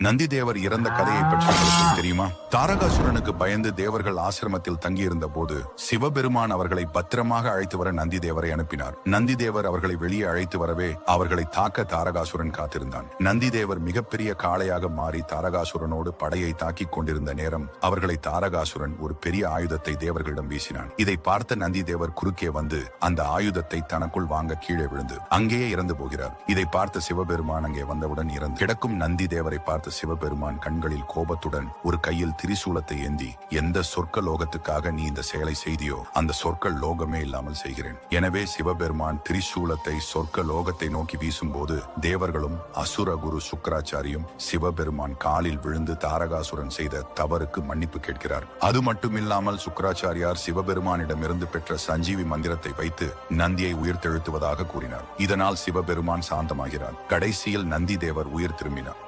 நந்தி தேவர் இறந்த கதையை பற்றி தெரியுமா? தாரகாசுரனுக்கு பயந்து தேவர்கள் ஆசிரமத்தில் தங்கியிருந்த போது சிவபெருமான் அவர்களை பத்திரமாக அழைத்து வர நந்தி தேவரை அனுப்பினார். நந்தி தேவர் அவர்களை வெளியே அழைத்து வரவே அவர்களை தாக்க தாரகாசுரன் காத்திருந்தான். நந்தி தேவர் மிகப்பெரிய காளையாக மாறி தாரகாசுரனோடு படையை தாக்கிக் கொண்டிருந்த நேரம் அவர்களை தாரகாசுரன் ஒரு பெரிய ஆயுதத்தை தேவர்களிடம் வீசினான். இதை பார்த்த நந்தி தேவர் குறுக்கே வந்து அந்த ஆயுதத்தை தனக்குள் வாங்க கீழே விழுந்து அங்கேயே இறந்து போகிறார். இதை பார்த்த சிவபெருமான் அங்கே வந்தவுடன் இறந்து கிடக்கும் நந்தி தேவரை பார்த்த சிவபெருமான் கண்களில் கோபத்துடன் ஒரு கையில் திரிசூலத்தை ஏந்தி எந்த சொர்க்க லோகத்துக்காக நீ இந்த செயலை செய்தியோ அந்த சொர்க்க லோகமே இல்லாமல் செய்கிறேன். எனவே சிவபெருமான் திரிசூலத்தை சொர்க்க லோகத்தை நோக்கி வீசும்போது தேவர்களும் அசுர குரு சுக்கராச்சாரியும் சிவபெருமான் காலில் விழுந்து தாரகாசுரன் செய்த தவறுக்கு மன்னிப்பு கேட்கிறார். அது மட்டுமில்லாமல் சுக்கராச்சாரியார் சிவபெருமானிடமிருந்து பெற்ற சஞ்சீவி மந்திரத்தை வைத்து நந்தியை உயிர்த்தெழுத்துவதாக கூறினார். இதனால் சிவபெருமான் சாந்தமாகிறார். கடைசியில் நந்தி தேவர் உயிர் திரும்பினார்.